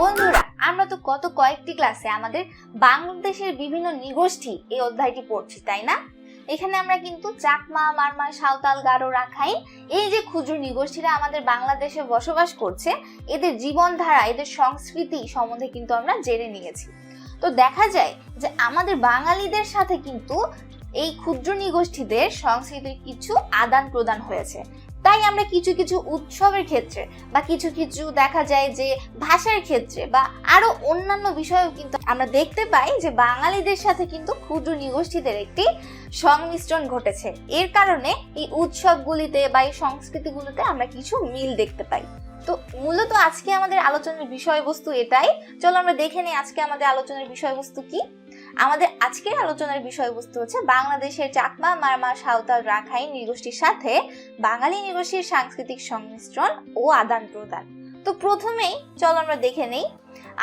বন্ধুরা, আমরা তো গত কয়েকটি ক্লাসে আমাদের বাংলাদেশের বিভিন্ন নিগোষ্ঠী এই অধ্যায়টি পড়ছি, তাই না? এখানে আমরা কিন্তু চাকমা মারমা সাঁওতাল, গারো রাখাই এই যে ক্ষুদ্র নিগোষ্ঠীরা আমাদের বাংলাদেশে বসবাস করছে, এদের জীবনধারা, এদের সংস্কৃতি সম্বন্ধে কিন্তু আমরা জেনে নিয়েছি। তো দেখা যায় যে আমাদের বাঙালিদের সাথে কিন্তু এই ক্ষুদ্র নিগোষ্ঠীদের সংস্কৃতির কিছু আদান প্রদান হয়েছে। তাই আমরা কিছু কিছু উৎসবের ক্ষেত্রে বা কিছু কিছু দেখা যায় যে ভাষার ক্ষেত্রে বা আরও অন্যান্য বিষয়েও কিন্তু আমরা দেখতে পাই যে বাঙালিদের সাথে কিন্তু ক্ষুদ্র নিগোষ্ঠীদের একটি সংমিশ্রণ ঘটেছে। এর কারণে এই উৎসবগুলিতে বা এই সংস্কৃতিগুলোতে আমরা কিছু মিল দেখতে পাই। তো মূলত আজকে আমাদের আলোচনার বিষয়বস্তু এটাই। চলো আমরা দেখে নিই আজকে আমাদের আলোচনার বিষয়বস্তু কি। আমাদের আজকের আলোচনার বিষয়বস্তু হচ্ছে বাংলাদেশের চাকমা, মারমা, সাঁওতাল, রাখাইন নৃগোষ্ঠীর সাথে বাঙালি নৃগোষ্ঠীর সাংস্কৃতিক সংমিশ্রণ ও আদান প্রদান। তো প্রথমেই চলো আমরা দেখে নেই,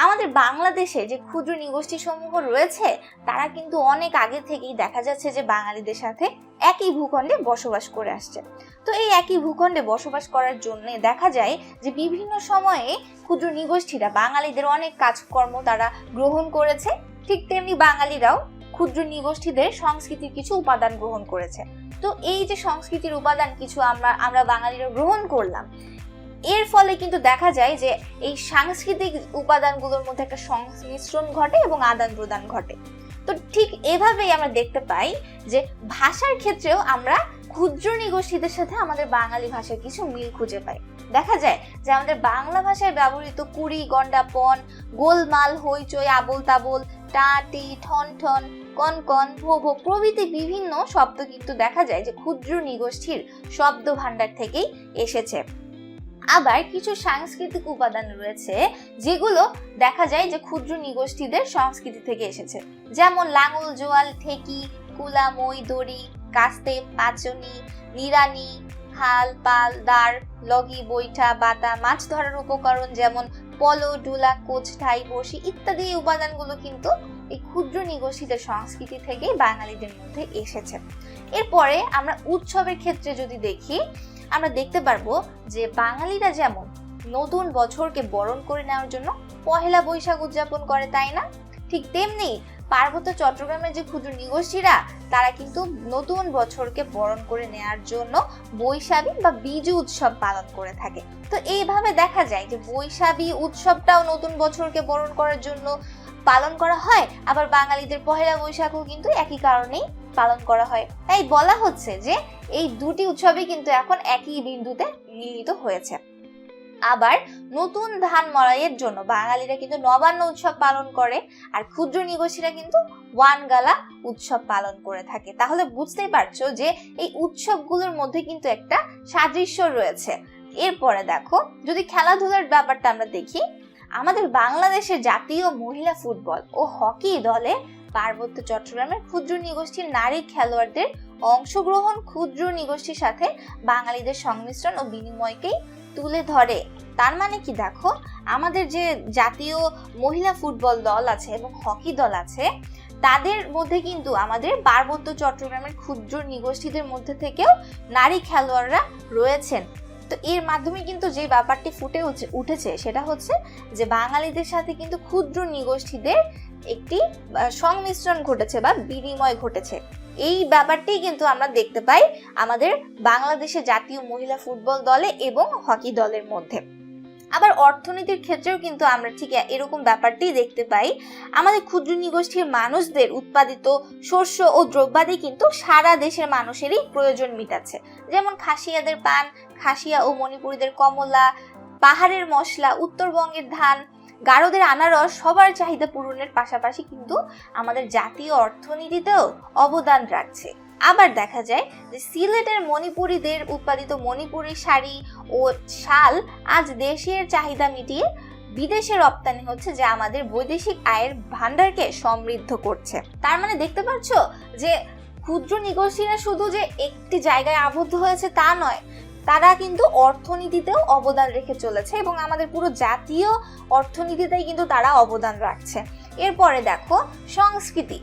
আমাদের বাংলাদেশে যে ক্ষুদ্র নিগোষ্ঠী সমূহ রয়েছে, তারা কিন্তু অনেক আগে থেকেই দেখা যাচ্ছে যে বাঙালিদের সাথে একই ভূখণ্ডে বসবাস করে আসছে। তো এই একই ভূখণ্ডে বসবাস করার জন্য দেখা যায় যে বিভিন্ন সময়ে ক্ষুদ্র নিগোষ্ঠীরা বাঙালিদের অনেক কাজকর্ম তারা গ্রহণ করেছে ঠিক তেমনি বাঙালিরাও ক্ষুদ্র নিগোষ্ঠীদের সংস্কৃতির কিছু উপাদান গ্রহণ করেছে। তো এই যে সংস্কৃতির উপাদান কিছু আমরা আমরা বাঙালিরা গ্রহণ করলাম, এর ফলে কিন্তু দেখা যায় যে এই সাংস্কৃতিক উপাদানগুলোর মধ্যে একটা সংমিশ্রণ ঘটে এবং আদান প্রদান ঘটে। তো ঠিক এভাবেই আমরা দেখতে পাই যে ভাষার ক্ষেত্রেও আমরা ক্ষুদ্র নিগোষ্ঠীদের সাথে আমাদের বাঙালি ভাষার কিছু মিল খুঁজে পাই। দেখা যায় যে আমাদের বাংলা ভাষায় ব্যবহৃত কুড়ি গন্ডা পন গোলমাল, হইচই আবোল তাবোল টাটি ঠন ঠন, কন কন, ভো ভো প্রভৃতি বিভিন্ন শব্দ কিন্তু দেখা যায় যে ক্ষুদ্র নিগোষ্ঠীর শব্দ ভাণ্ডার থেকেই এসেছে। আবার কিছু সাংস্কৃতিক উপাদান রয়েছে যেগুলো দেখা যায় যে ক্ষুদ্র নিগোষ্ঠীদের সংস্কৃতি থেকে এসেছে। যেমন লাঙল, জোয়াল, ঠেকি, কুলা, মই, দড়ি, কাস্তে, পাচনি নিরানি হাল, পাল, দাঁড়, লগি, বৈঠা, বাতা, মাছ ধরার উপকরণ যেমন পলো, ডুলা, কোচ, ঠাই, বড়শি ইত্যাদি উপাদানগুলো কিন্তু এই ক্ষুদ্র নিগোষ্ঠীদের সংস্কৃতি থেকেই বাঙালিদের মধ্যে এসেছে। এরপরে আমরা উৎসবের ক্ষেত্রে যদি দেখি, আমরা দেখতে পারব যে বাঙালিরা যেমন নতুন বছরকে বরণ করে নেওয়ার জন্য পহেলা বৈশাখ উদযাপন করে, তাই না? ঠিক তেমনি পার্বত্য চট্টগ্রামের যে ক্ষুদ্র নিগোষ্ঠীরা, তারা কিন্তু নতুন বছরকে বরণ করে নেওয়ার জন্য বৈশাখী বা বীজ উৎসব পালন করে থাকে। তো এইভাবে দেখা যায় যে বৈশাখী উৎসবটাও নতুন বছরকে বরণ করার জন্য পালন করা হয়, আবার বাঙালিদের পহেলা বৈশাখও কিন্তু একই কারণেই পালন করা হয়। তাই বলা হচ্ছে যে, এই দুটি উৎসবই কিন্তু এখন একই বিন্দুতে মিলিত হয়েছে। আবার নতুন ধান মড়াইয়ের জন্য বাঙালিরা কিন্তু নবান্ন উৎসব পালন করে, আর ক্ষুদ্র নিগোষ্ঠীরা কিন্তু ওয়ান গালা উৎসব পালন করে থাকে। তাহলে বুঝতেই পারছ যে, এই উৎসবগুলোর মধ্যে কিন্তু একটা সাদৃশ্য রয়েছে। এরপরে দেখো, যদি খেলাধুলার ব্যাপারটা আমরা দেখি আমাদের বাংলাদেশের জাতীয় মহিলা ফুটবল ও হকি দলে পার্বত্য চট্টগ্রামের ক্ষুদ্র নিগোষ্ঠীর নারী খেলোয়াড়দের অংশগ্রহণ ক্ষুদ্র নিগোষ্ঠীর সাথে বাঙালিদের সংমিশ্রণ ও বিনিময়কেই তুলে ধরে। তার মানে কি দেখো? আমাদের যে জাতীয় মহিলা ফুটবল দল আছে এবং হকি দল আছে, তাদের মধ্যে কিন্তু আমাদের পার্বত্য চট্টগ্রামের ক্ষুদ্র নিগোষ্ঠীদের মধ্যে থেকেও নারী খেলোয়াড়রা রয়েছেন। তো এর মাধ্যমে কিন্তু যে ব্যাপারটি ফুটে উঠে- উঠেছে সেটা হচ্ছে যে বাঙালিদের সাথে কিন্তু ক্ষুদ্র নিগোষ্ঠীদের একটি সংমিশ্রণ ঘটেছে বা বিনিময় ঘটেছে। এই ব্যাপারটি কিন্তু আমরা দেখতে পাই আমাদের বাংলাদেশে জাতীয় মহিলা ফুটবল দলে এবং হকি দলের মধ্যে। আবার অর্থনীতির ক্ষেত্রেও কিন্তু আমরা ঠিক এরকম ব্যাপারটি দেখতে পাই। আমাদের ক্ষুদ্র নিগোষ্ঠীর মানুষদের উৎপাদিত শস্য ও দ্রব্যাদি কিন্তু সারা দেশের মানুষেরই প্রয়োজন মিটাচ্ছে। যেমন খাসিয়াদের পান, খাসিয়া ও মণিপুরীদের কমলা, পাহাড়ের মশলা, উত্তরবঙ্গের ধান, গারোদের আনারস সবার চাহিদা পূরণের পাশাপাশি কিন্তু আমাদের জাতীয় অর্থনীতিতেও অবদান রাখছে। আবার দেখা যায় যে সিলেটের মণিপুরীদের উৎপাদিত মণিপুরি শাড়ি ও শাল আজ দেশের চাহিদা মিটিয়ে বিদেশে রপ্তানি হচ্ছে, যা আমাদের বৈদেশিক আয়ের ভান্ডারকে সমৃদ্ধ করছে। তার মানে দেখতে পাচ্ছ যে ক্ষুদ্র নিগোষ্ঠীরা শুধু যে একটি জায়গায় আবদ্ধ হয়েছে তা নয়, তারা কিন্তু অর্থনীতিতেও অবদান রেখে চলেছে এবং আমাদের পুরো জাতীয় অর্থনীতিতেই কিন্তু তারা অবদান রাখছে। এরপরে দেখো সংস্কৃতি।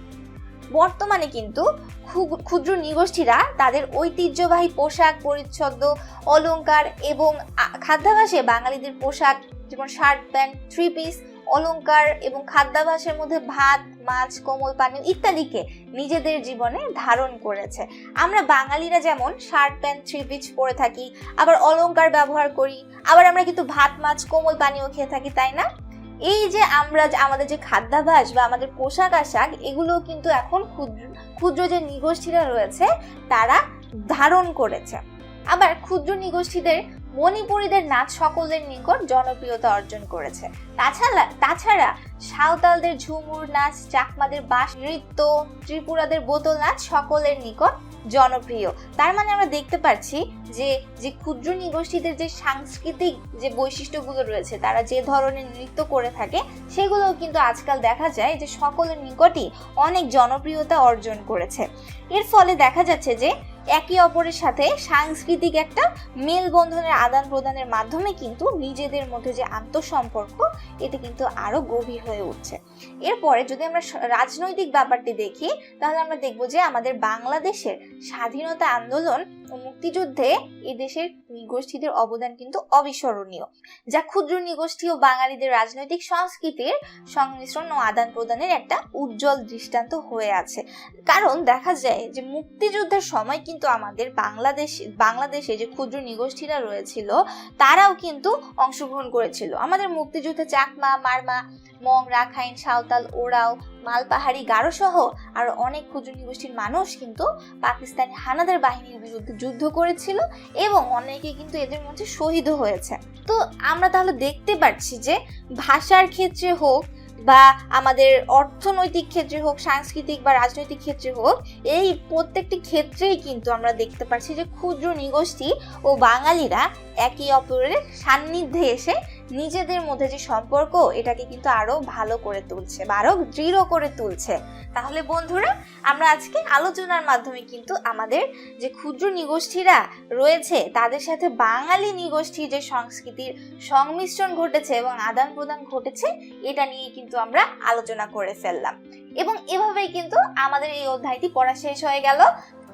বর্তমানে কিন্তু ক্ষু- ক্ষুদ্র নিগোষ্ঠীরা তাদের ঐতিহ্যবাহী পোশাক, পরিচ্ছদ অলঙ্কার এবং খাদ্যাভাসে বাঙালিদের পোশাক যেমন শার্ট, প্যান্ট, থ্রি পিস অলঙ্কার এবং খাদ্যাভ্যাসের মধ্যে ভাত, মাছ, কোমল পানীয় ইত্যাদিকে নিজেদের জীবনে ধারণ করেছে। আমরা বাঙালিরা যেমন শার্ট, প্যান্ট, থ্রি পিচ পরে থাকি, আবার অলঙ্কার ব্যবহার করি, আবার আমরা কিন্তু ভাত, মাছ, কোমল পানীয় খেয়ে থাকি, তাই না? এই যে আমরা আমাদের যে খাদ্যাভাস বা আমাদের পোশাক আশাক, এগুলো কিন্তু এখন ক্ষুদ্র ক্ষুদ্র যে নিগোষ্ঠীরা রয়েছে, তারা ধারণ করেছে। আবার ক্ষুদ্র নিগোষ্ঠীদের মণিপুরীদের নাচ সকলের নিকট জনপ্রিয়তা অর্জন করেছে। তাছাড়া তাছাড়া সাঁওতালদের ঝুমুর নাচ, চাকমাদের বাস নৃত্য, ত্রিপুরাদের বোতল নাচ সকলের নিকট জনপ্রিয়। তার মানে আমরা দেখতে পাচ্ছি যে যে ক্ষুদ্র নিগোষ্ঠীদের যে সাংস্কৃতিক যে বৈশিষ্ট্যগুলো রয়েছে, তারা যে ধরনের নৃত্য করে থাকে, সেগুলোও কিন্তু আজকাল দেখা যায় যে সকলের নিকটই অনেক জনপ্রিয়তা অর্জন করেছে। এর ফলে দেখা যাচ্ছে যে একে অপরের সাথে সাংস্কৃতিক একটা মেলবন্ধনের আদান প্রদানের মাধ্যমে কিন্তু নিজেদের মধ্যে যে আন্তঃসম্পর্ক, এতে কিন্তু আরও গভীর হয়ে উঠছে। এরপরে যদি আমরা রাজনৈতিক ব্যাপারটি দেখি, তাহলে আমরা দেখব যে আমাদের বাংলাদেশের স্বাধীনতা আন্দোলন মুক্তিযুদ্ধে এদেশের দেশের নিগোষ্ঠীদের অবদান কিন্তু অবিস্মরণীয়, যা ক্ষুদ্র নিগোষ্ঠী ও বাঙালিদের রাজনৈতিক সংস্কৃতির সংমিশ্রণ ও আদান প্রদানের একটা উজ্জ্বল দৃষ্টান্ত হয়ে আছে। কারণ দেখা যায় যে মুক্তিযুদ্ধের সময় কিন্তু আমাদের বাংলাদেশ, বাংলাদেশে যে ক্ষুদ্র নিগোষ্ঠীরা রয়েছিল, তারাও কিন্তু অংশগ্রহণ করেছিল। আমাদের মুক্তিযুদ্ধে চাকমা, মারমা, মং, রাখাইন, সাঁওতাল, ওরাও মালপাহাড়ি গারো সহ আর অনেক ক্ষুদ্র নিগোষ্ঠীর মানুষ কিন্তু পাকিস্তানি হানাদার বাহিনীর বিরুদ্ধে যুদ্ধ করেছিল এবং অনেকে কিন্তু এদের মধ্যে শহীদও হয়েছে। তো আমরা তাহলে দেখতে পাচ্ছি যে ভাষার ক্ষেত্রে হোক বা আমাদের অর্থনৈতিক ক্ষেত্রে হোক, সাংস্কৃতিক বা রাজনৈতিক ক্ষেত্রে হোক, এই প্রত্যেকটি ক্ষেত্রেই কিন্তু আমরা দেখতে পাচ্ছি যে ক্ষুদ্র নিগোষ্ঠী ও বাঙালিরা একে অপরের সান্নিধ্যে এসে নিজেদের মধ্যে যে সম্পর্ক, এটাকে কিন্তু আরও ভালো করে তুলছে বা আরও দৃঢ় করে তুলছে। তাহলে বন্ধুরা, আমরা আজকে আলোচনার মাধ্যমে কিন্তু আমাদের যে ক্ষুদ্র নিগোষ্ঠীরা রয়েছে, তাদের সাথে বাঙালি নিগোষ্ঠীর যে সংস্কৃতির সংমিশ্রণ ঘটেছে এবং আদান প্রদান ঘটেছে, এটা নিয়ে কিন্তু আমরা আলোচনা করে ফেললাম। এবং এভাবেই কিন্তু আমাদের এই অধ্যায়টি পড়া শেষ হয়ে গেল।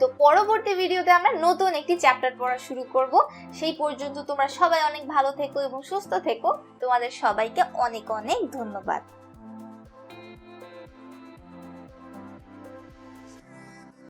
তো পরবর্তী ভিডিওতে আমরা নতুন একটি চ্যাপ্টার পড়া শুরু করব। সেই পর্যন্ত তোমরা সবাই অনেক ভালো থেকো এবং সুস্থ থেকো। তোমাদের সবাইকে অনেক অনেক ধন্যবাদ।